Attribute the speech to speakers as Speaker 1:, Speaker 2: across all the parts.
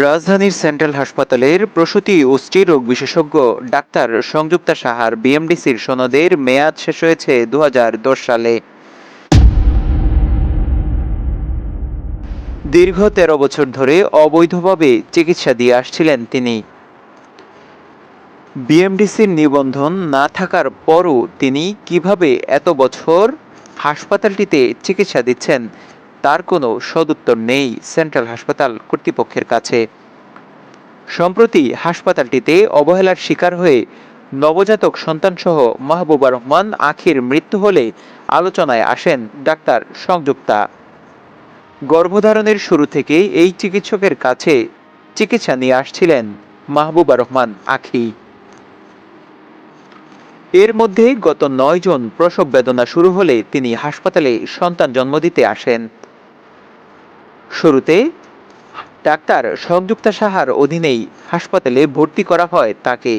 Speaker 1: রাজধানীর সেন্ট্রাল হাসপাতালের প্রসূতি ও স্ত্রীরোগ বিশেষজ্ঞ ডাক্তার সংযুক্তা সাহার বিএমডিসির সনদের মেয়াদ শেষ হয়েছে দু সালে। দীর্ঘ তেরো বছর ধরে অবৈধভাবে চিকিৎসা দিয়ে আসছিলেন তিনি। বিএমডিসির নিবন্ধন না থাকার পরও তিনি কীভাবে এত বছর হাসপাতালটিতে চিকিৎসা দিচ্ছেন তার কোনো সদুত্তর নেই সেন্ট্রাল হাসপাতাল কর্তৃপক্ষের কাছে। সম্প্রতি হাসপাতালটিতে অবহেলার শিকার হয়ে নবজাতক সন্তানসহ মাহবুবা রহমান আখির মৃত্যু হলে আলোচনায় আসেন ডাক্তার সংযুক্তা। গর্ভধারণের শুরু থেকে এই চিকিৎসকের কাছে চিকিৎসা নিয়ে আসছিলেন মাহবুবা রহমান আখি। এর মধ্যে গত নয় জন প্রসব বেদনা শুরু হলে তিনি হাসপাতালে সন্তান জন্ম দিতে আসেন। শুরুতে ডাক্তার সংযুক্তা সাহার অধীনেই হাসপাতালে ভর্তি করা হয় তাকে।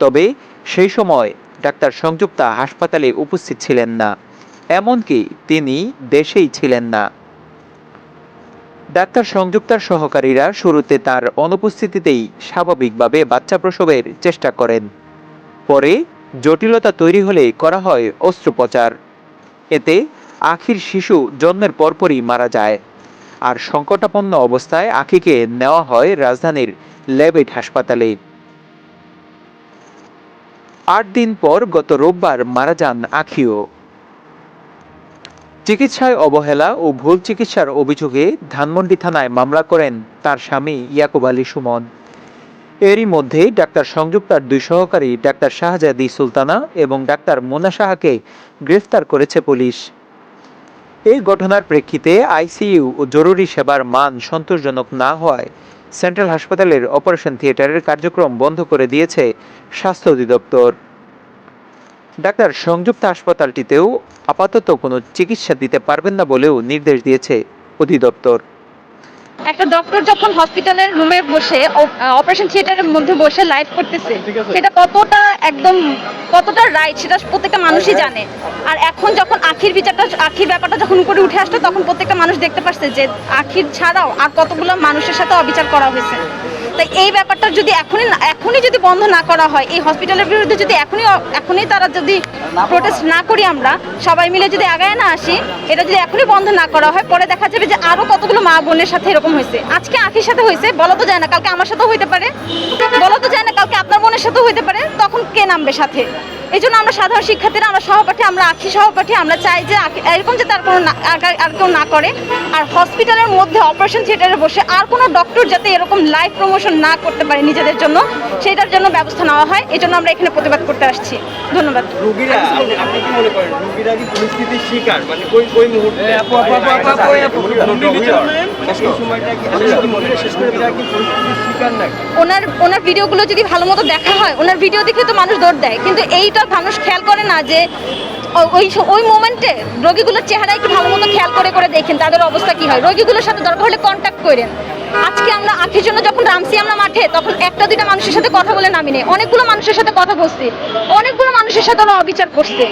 Speaker 1: তবে সেই সময় ডাক্তার সংযুক্তা হাসপাতালে উপস্থিত ছিলেন না, এমনকি তিনি দেশেই ছিলেন না। ডাক্তার সংযুক্তার সহকারীরা শুরুতে তার অনুপস্থিতিতেই স্বাভাবিকভাবে বাচ্চা প্রসবের চেষ্টা করেন। পরে জটিলতা তৈরি হলে করা হয় অস্ত্রোপচার। এতে আখির শিশু জন্মের পরপরই মারা যায়। আর সংকটাপন্ন অবস্থায় আখিকে নেওয়া হয় রাজধানীর লেবেট হাসপাতালে। আট দিন পর গত রোববার মারা যান আখিও চিকিৎসায় অবহেলা ও ভুল চিকিৎসার অভিযোগে ধানমন্ডি থানায় মামলা করেন তার স্বামী ইয়াকুব আলী সুমন। এরই মধ্যে ডাক্তার সংযুক্তার দুই সহকারী ডাক্তার শাহজাদি সুলতানা এবং ডাক্তার মোনা সাহাকে গ্রেফতার করেছে পুলিশ। এই ঘটনার প্রেক্ষিতে আইসিইউ ও জরুরি সেবার মান সন্তোষজনক না হওয়ায় সেন্ট্রাল হাসপাতালের অপারেশন থিয়েটারের কার্যক্রম বন্ধ করে দিয়েছে স্বাস্থ্য অধিদপ্তর। ডাক্তার সংযুক্ত হাসপাতালটিতেও আপাতত কোনো চিকিৎসা দিতে পারবেন না বলেও নির্দেশ দিয়েছে অধিদপ্তর।
Speaker 2: একটা ডক্টর যখন হসপিটালের রুমে বসে অপারেশন থিয়েটারের মধ্যে বসে লাইভ করতেছে সেটা কতটা একদম কতটা রাইট সেটা প্রত্যেকটা মানুষই জানে। আর এখন যখন আখির বিচারটা আখির ব্যাপারটা যখন উপরে উঠে আসতো তখন প্রত্যেকটা মানুষ দেখতে পাচ্ছে যে আখির ছাড়াও আর কতগুলো মানুষের সাথে অবিচার করা হয়েছে। তাই এই ব্যাপারটা যদি এখনই এখনই যদি বন্ধ না করা হয়, এই হসপিটালের বিরুদ্ধে যদি এখনই এখনই তারা যদি প্রোটেস্ট না করি আমরা, সবাই মিলে যদি আগায় না আসি, এটা যদি এখনই বন্ধ না করা হয়, পরে দেখা যাবে যে আরও কতগুলো মা বোনের সাথে এরকম হয়েছে। আজকে আখির সাথে হয়েছে, বলা তো যায় না কালকে আমার সাথেও হইতে পারে। বলা তো যায় না কালকে আপনার বোনের সাথেও হইতে পারে, তখন কে নামবে সাথে? এই জন্য আমরা সাধারণ শিক্ষার্থীরা, আমরা সহপাঠী, আমরা আখি সহপাঠী, আমরা চাই যে এরকম যে তার কোনো আর কেউ না করে। আর হসপিটালের মধ্যে অপারেশন থিয়েটারে বসে আর কোনো ডক্টর যাতে এরকম লাইভ প্রমোশন না করতে পারে নিজেদের জন্য সেটার জন্য ব্যবস্থা নেওয়া হয়। এই জন্য আমরা এখানে প্রতিবাদ করতে আসছি। ধন্যবাদ।
Speaker 3: রোগীরা আপনি কি মনে করেন রোগীরা কি পরিস্থিতির শিকার? মানে মুহূর্তে
Speaker 4: আপু, আপু, আপু, আপু, আপু,
Speaker 2: ওনার ওনার ভিডিওগুলো যদি ভালো মতো দেখা হয় ওনার ভিডিও দেখে তো মানুষ দৌড় দেয়। কিন্তু এইটা মানুষ খেয়াল করে না যে ওই ওই মোমেন্টে রোগীগুলোর চেহারা একটু ভালো মতো খেয়াল করে করে দেখেন তাদের অবস্থা কি হয়। রোগীগুলোর সাথে দরকার হলে কন্ট্যাক্ট করেন। আজকে আমরা আখির জন্য যখন রামসি আমরা মাঠে, তখন একটা দুইটা মানুষের সাথে কথা বলে নামি নেই। অনেকগুলো মানুষের সাথে কথা বলছি। অনেকগুলো মানুষের সাথে ওরা অবিচার করছে।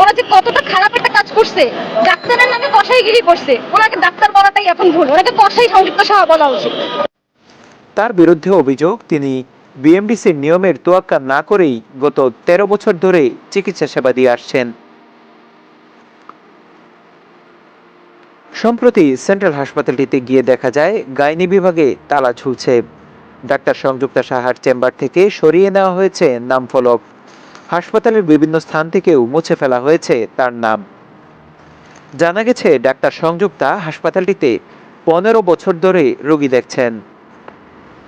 Speaker 2: ওরা যে কতটা খারাপ একটা কাজ করছে, ডাক্তারের নামে কষাইগিরি করছে। ওনাকে ডাক্তার বলাটাই এখন ভুল। ওনাকে কষাই সংযুক্ত সহ বলা উচিত।
Speaker 1: তার বিরুদ্ধে অভিযোগ, তিনি বিএমডিসির নিয়মের তোয়াক্কা না করেই গত তেরো বছর ধরে চিকিৎসা সেবা দিয়ে আসছেন। সম্প্রতি সেন্ট্রাল হাসপাতালটিতে গিয়ে দেখা যায়, গাইনি বিভাগে তালা ঝুলছে। ডাক্তার সংযুক্তা সাহার চেম্বার থেকে সরিয়ে নেওয়া হয়েছে নাম ফলক। হাসপাতালের বিভিন্ন স্থান থেকেও মুছে ফেলা হয়েছে তার নাম। জানা গেছে, ডাক্তার সংযুক্তা হাসপাতালটিতে পনেরো বছর ধরে রোগী দেখছেন।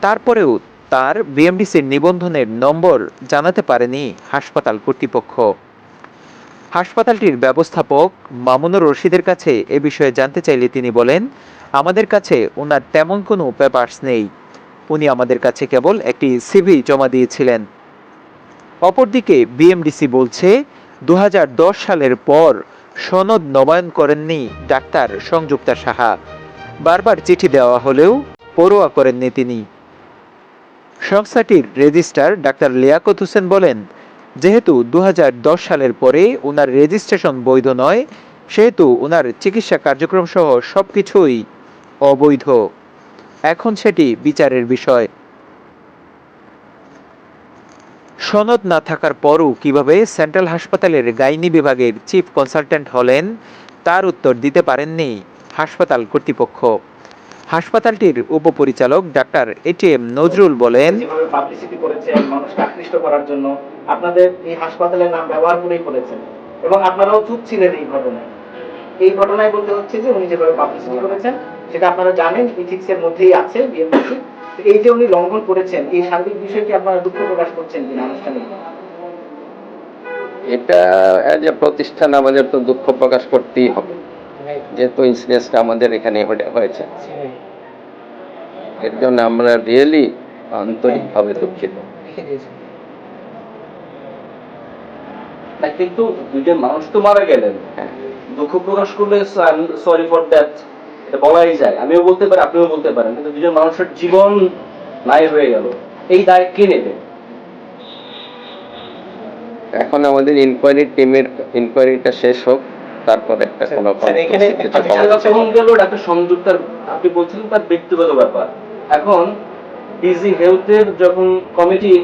Speaker 1: তারপরেও তার বিএমডিসির নিবন্ধনের নম্বর জানাতে পারেনি হাসপাতাল কর্তৃপক্ষ। হাসপাতালটির ব্যবস্থাপক মামুনুর রশিদের কাছে এ বিষয়ে জানতে চাইলে তিনি বলেন, আমাদের কাছে ওনার তেমন কোনো পেপারস নেই। উনি আমাদের কাছে কেবল একটি সিভি জমা দিয়েছিলেন। অপরদিকে বিএমডিসি বলছে দু হাজার দশ সালের পর সনদ নবায়ন করেননি ডাক্তার সংযুক্তা সাহা। বারবার চিঠি দেওয়া হলেও পড়ুয়া করেননি তিনি। সংস্থাটির রেজিস্ট্রার ডাক্তার লিয়াকত হোসেন বলেন যেহেতু দু হাজার দশ সালের পরে ওনার রেজিস্ট্রেশন বৈধ নয়, সেহেতু ওনার চিকিৎসা কার্যক্রম সহ সব কিছুই অবৈধ। এখন সেটি বিচারের বিষয়। সনদ না থাকার পরও কীভাবে সেন্ট্রাল হাসপাতালের গাইনি বিভাগের চিফ কনসালট্যান্ট হলেন, তার উত্তর দিতে পারেননি হাসপাতাল কর্তৃপক্ষ। হাসপাতালটির উপপরিচালক ডাক্তার এটিএম নজরুল বলেন
Speaker 5: করার জন্য আপনাদের এই হাসপাতালের নাম ব্যবহার করেই করেছেন। এবং আপনারাও চুপ ছিলেন এই ঘটনায়। এই ঘটনায় বলতে হচ্ছে যে উনি যেভাবে পাবলিসিটি করেছেন সেটা আপনারা জানেন ইথিক্স এর মধ্যেই আছে বিএমসি এই যে উনি লঙ্ঘন করেছেন এই সার্বিক বিষয়টি আপনারা দুঃখ প্রকাশ করছেন কিনা আনুষ্ঠানিক?
Speaker 6: এটা অ্যাজ এ প্রতিষ্ঠান আমাদের তো দুঃখ প্রকাশ করতেই হবে। যেহেতু ইনসিডেন্সটা আমাদের এখানে হয়েছে। এর জন্য আমরা রিয়েলি আন্তরিকভাবে দুঃখিত।
Speaker 3: কিন্তু দুইজন মানুষ তো মারা গেলেন।
Speaker 6: হ্যাঁ।
Speaker 3: দুঃখ প্রকাশ করলে সরি ফর দ্যাট বলাই যায়। আমিও বলতে পারি আপনিও বলতে পারেন কিন্তু দুজন মানুষের জীবন নাই হয়ে গেল। এই দায় কে নেবে?
Speaker 6: এখন আমাদের ইনকোয়ারি টিমের ইনকোয়ারিটা শেষ হোক তারপর একটা কোনো
Speaker 5: এখানে
Speaker 3: ডাক্তার সংযুক্তার আপনি বলছিলেন তার ব্যক্তিগত ব্যাপার। এখন ডিজি হেলথের যখন কমিটি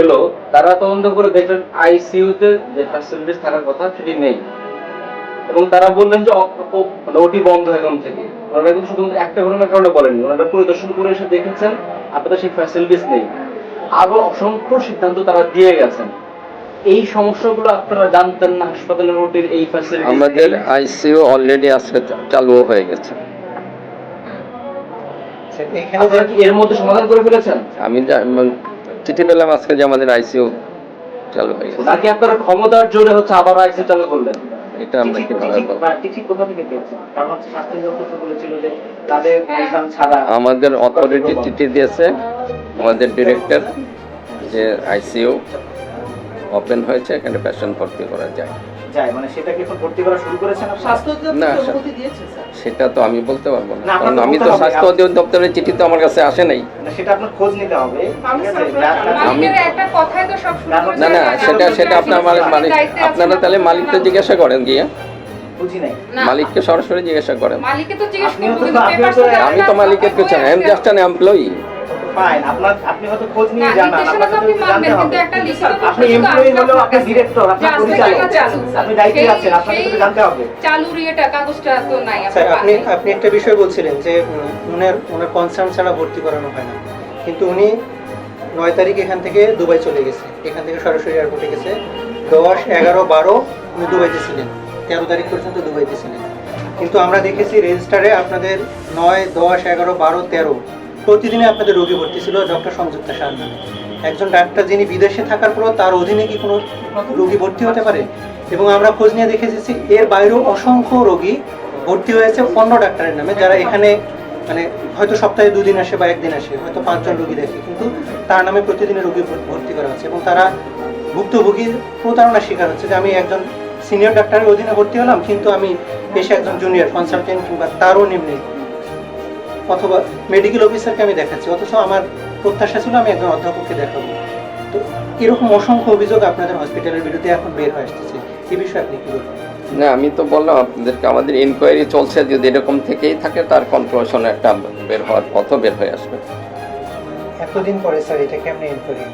Speaker 3: এলো তারা তদন্ত করে দেখলেন আইসিইউতে যে ফ্যাসিলিটিস থাকার কথা সেটি নেই। এবং তারা বললেন যে ওটি বন্ধ এখন থেকে। ওনারা কিন্তু শুধুমাত্র একটা ঘটনার কারণে বলেননি। ওনারা পরিদর্শন করে এসে দেখেছেন আপনাদের সেই ফ্যাসিলিটিস নেই। আরও অসংখ্য সিদ্ধান্ত তারা দিয়ে গেছেন। এই সমস্যাগুলো আপনারা জানতেন না হাসপাতালের ওটির এই ফ্যাসিলিটি
Speaker 6: আমাদের আইসিইউ অলরেডি আজকে চালু হয়ে গেছে। আমি চিঠি পেলাম আজকে যে আমাদের আইসিইউ চালু হয়ে গেছে।
Speaker 3: নাকি আপনারা ক্ষমতার জোরে হচ্ছে আবার আইসি চালু করলেন?
Speaker 6: এটা আমরা
Speaker 5: চিঠি-
Speaker 6: আমাদের অথরিটি দিয়েছে। আমাদের ডিরেক্টর যে আইসিইউ ওপেন হয়েছে এখানে পেশেন্ট ভর্তি করা যায়।
Speaker 5: যায়? মানে সেটা কি এখন ভর্তি করা শুরু করেছেন আপনারা?
Speaker 6: না সেটা তো আমি বলতে পারব না। কারণ আমি তো স্বাস্থ্য অধিদপ্তরের চিঠি তো আমার কাছে আসে নাই।
Speaker 5: মানে সেটা আপনার খোঁজ নিতে হবে। ঠিক আছে? যা-
Speaker 6: আমি-
Speaker 7: একটা কথাই তো সব
Speaker 6: না না সেটা সেটা আপনার মালিক মালিক আপনারা তাহলে মালিককে জিজ্ঞাসা করেন গিয়ে।
Speaker 5: বুঝি নাই।
Speaker 7: না,
Speaker 6: মালিককে সরাসরি জিজ্ঞাসা করেন। আমি তো মালিকের কিছু না এম জাস্ট অ্যান এমপ্লয়ি
Speaker 5: আপনার আপনি হয়তো খোঁজ নিয়ে জানান
Speaker 7: আপনি মানবেন,
Speaker 5: জানতে
Speaker 7: কিন্তু
Speaker 5: হবে।
Speaker 7: একটা লিখিত
Speaker 5: আপনি এমপ্লয়ি হলেও আপনি ডিরেক্টর
Speaker 7: আজকে
Speaker 5: পরিচালক। আপনি দায়িত্বে আছেন আপনাকে তো জানতে হবে।
Speaker 7: চালুর ইয়েটা কাগজটা তো নাই
Speaker 8: স্যার আপনি আপনি একটা বিষয় বলছিলেন যে ওনার কনসার্ন ছাড়া ভর্তি করানো হয় না। কিন্তু উনি নয় তারিখ এখান থেকে দুবাই চলে গেছে। এখান থেকে সরাসরি এয়ারপোর্টে গেছে। দশ এগারো বারো উনি দুবাইতে ছিলেন। তেরো তারিখ পর্যন্ত দুবাইতে ছিলেন। কিন্তু আমরা দেখেছি রেজিস্টারে আপনাদের নয় দশ এগারো বারো তেরো প্রতিদিনে আপনাদের রোগী ভর্তি ছিল ডক্টর সংযুক্তা শাহ নামে। একজন ডাক্তার যিনি বিদেশে থাকার পরও তার অধীনে কি কোনো রোগী ভর্তি হতে পারে? এবং আমরা খোঁজ নিয়ে দেখেছি এর বাইরেও অসংখ্য রোগী ভর্তি হয়েছে অন্য ডাক্তারের নামে, যারা এখানে মানে হয়তো সপ্তাহে দুদিন আসে বা একদিন আসে, হয়তো পাঁচজন রোগী দেখে, কিন্তু তার নামে প্রতিদিনে রোগী ভর- ভর্তি করা হচ্ছে এবং তারা ভুক্তভোগী প্রতারণার শিকার হচ্ছে যে আমি একজন সিনিয়র ডাক্তারের অধীনে ভর্তি হলাম, কিন্তু আমি পেশে একজন জুনিয়র কনসালটেন্ট কিংবা তারও নিম্নে অথবা মেডিকেল অফিসারকে আমি দেখাচ্ছি। অথচ আমার প্রত্যাশা ছিল আমি একজন অধ্যাপককে দেখাবো। তো এরকম অসংখ্য অভিযোগ আপনাদের হসপিটালের বিরুদ্ধে এখন বের হয়ে আসতেছে। এই বিষয়ে আপনি কি বলবেন?
Speaker 6: না আমি তো বললাম আপনাদেরকে আমাদের ইনকোয়ারি চলছে যদি এরকম থেকেই থাকে তার কনক্লুশন একটা বের হওয়ার পথও বের হয়ে আসবে।
Speaker 8: এতদিন পরে স্যার এটা কেমনে ইনকোয়ারি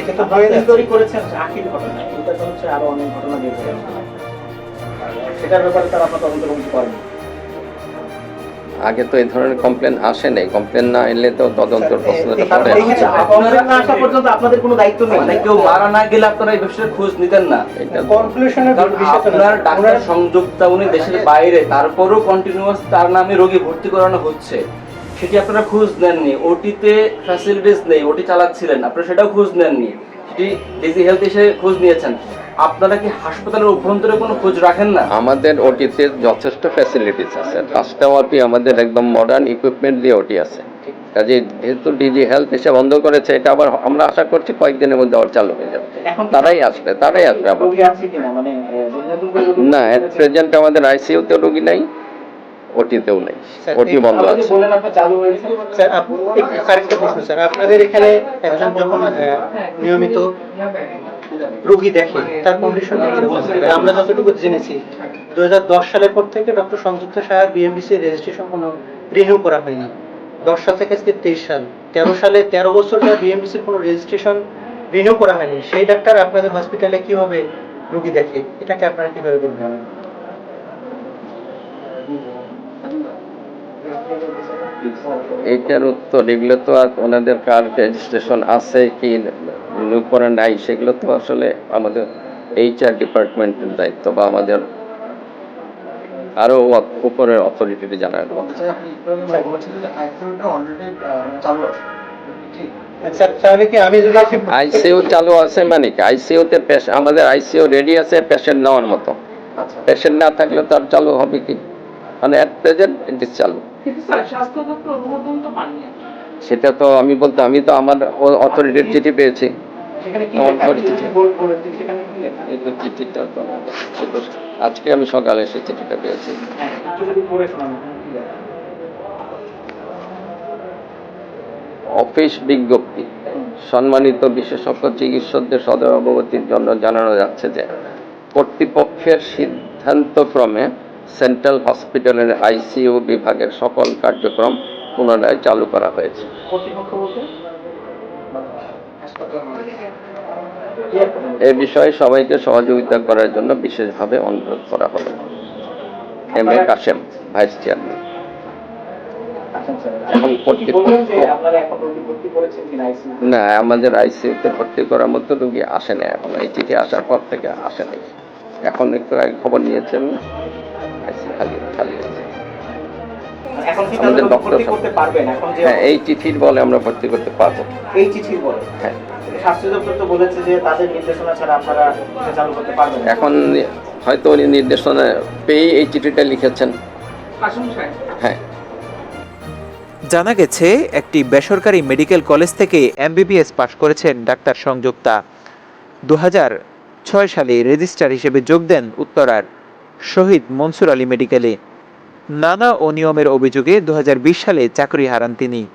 Speaker 8: এটা তো হয়ে
Speaker 5: ইনকোয়ারি করেছেন আখির ঘটনা। এটা তো হচ্ছে আরও অনেক ঘটনা বের হয়ে আসবে। সেটার ব্যাপারে তারা আপনার তদন্ত কমিটি করেন
Speaker 6: আগে তো এই ধরনের কমপ্লেন আসে নাই। কমপ্লেন না এলে তো তদন্তর প্রশ্নটা
Speaker 8: এখানে-
Speaker 5: আপনারা না আসা পর্যন্ত আপনাদের কোনো দায়িত্ব নেই।
Speaker 3: মানে কেউ মারা না গেলে আপনারা এই ব্যবসার খোঁজ নিতেন না।
Speaker 6: এটা
Speaker 8: কনক্লুশনের
Speaker 3: কারণ
Speaker 8: বিষয়
Speaker 3: আপনার। ডাক্তার সংযুক্তা উনি দেশের বাইরে তারপরও কন্টিনিউয়াস তার নামে রোগী ভর্তি করানো হচ্ছে। সেটি আপনারা খোঁজ নেননি। ওটিতে ফ্যাসিলিটিস নেই ওটি চালাচ্ছিলেন। আপনারা সেটাও খোঁজ নেননি। সেটি ডিজি হেলথ এসে খোঁজ নিয়েছেন। আপনারা কি হাসপাতালের অভ্যন্তরে কোনো খোঁজ রাখেন না?
Speaker 6: আমাদের ওটিতে যথেষ্ট ফ্যাসিলিটিস আছে। পাঁচটা ওটি আমাদের একদম মডার্ন ইকুইপমেন্ট দিয়ে ওটি আছে। কাজে যেহেতু ডিজি হেলথ এসে বন্ধ করেছে এটা আবার আমরা আশা করছি কয়েকদিনের মধ্যে আবার চালু হয়ে যাবে। তারাই আসবে তারাই আসবে আবার।
Speaker 5: মানে
Speaker 6: না এট প্রেজেন্ট আমাদের আইসিইউতে রোগী নাই ওটিতেও নেই। ওটি বন্ধ আছে।
Speaker 8: আপনাদের এখানে একজন যখন নিয়মিত রোগী দেখে তার কন্ডিশন আমরা যতটুকু জেনেছি দুই হাজার দশ সালের পর থেকে ডক্টর সংযুক্ত সাহার বিএমবিসি রেজিস্ট্রেশন কোনো রিনিউ করা হয়নি। দশ সাল থেকে আজকে তেইশ সাল। তেরো সালে তেরো বছর ধরে বিএমবিসির কোনো রেজিস্ট্রেশন রিনিউ করা হয়নি। সেই ডাক্তার আপনাদের হসপিটালে কীভাবে রুগী দেখে। এটাকে আপনারা কীভাবে বলবেন?
Speaker 6: এইটার উত্তর এগুলো তো আর ওনাদের কার রেজিস্ট্রেশন আছে কি উপরে নাই সেগুলো তো আসলে আমাদের এইচআর ডিপার্টমেন্টের দায়িত্ব বা আমাদের আরও উপরের অথরিটিতে
Speaker 8: আচ্ছা তাহলে কি আমি যদি
Speaker 6: আইসিইউ চালু আছে মানে কি? আমাদের আইসিইউ রেডি আছে পেশেন্ট নেওয়ার মতো। পেশেন্ট না থাকলে তো আর চালু হবে কি? মানে এট প্রেজেন্ট ইট ইজ চালু। সেটা তো আমি বলতে আমি তো আমার অথরিটির চিঠি পেয়েছি। আজকে আমি সকালে এসে চিঠিটা পেয়েছি।
Speaker 5: হ্যাঁ?
Speaker 6: অফিস বিজ্ঞপ্তি। সম্মানিত বিশেষজ্ঞ চিকিৎসকদের সদয় অবগতির জন্য জানানো যাচ্ছে যে কর্তৃপক্ষের সিদ্ধান্তক্রমে সেন্ট্রাল হসপিটালের আইসিইউ বিভাগের সকল কার্যক্রম পুনরায় চালু করা হয়েছে? এ বিষয়ে সবাইকে সহযোগিতা করার জন্য বিশেষভাবে অনুরোধ করা হলো। M A Kashem vice chairman? না আমাদের আইসিইউতে ভর্তি করার মতো রোগী আসে না এখন। এই চিঠি আসার পর থেকে আসে নাই এখন একটু খবর নিয়েছেন আইসি খালি খালি আছে আমাদের
Speaker 5: যে
Speaker 6: হ্যাঁ এই চিঠির বলে আমরা ভর্তি করতে পারব।
Speaker 5: এই চিঠির বলে।
Speaker 6: হ্যাঁ।
Speaker 5: স্বাস্থ্য দপ্তর তো বলেছে যে তাদের নির্দেশনা ছাড়া আপনারা চালু করতে পারবেন
Speaker 6: এখন হয়তো উনি নির্দেশনা পেয়ে এই চিঠিটা লিখেছেন। হ্যাঁ।
Speaker 1: জানা গেছে একটি বেসরকারি মেডিকেল কলেজ থেকে এমবিবিএস পাশ করেছেন ডাক্তার সংযুক্তা। দু ছয় সালে রেজিস্ট্রার হিসেবে যোগ দেন উত্তরার শহীদ মনসুর আলী মেডিকেলে। নানা অনিয়মের অভিযোগে দু হাজার বিশ সালে চাকরি হারান তিনি।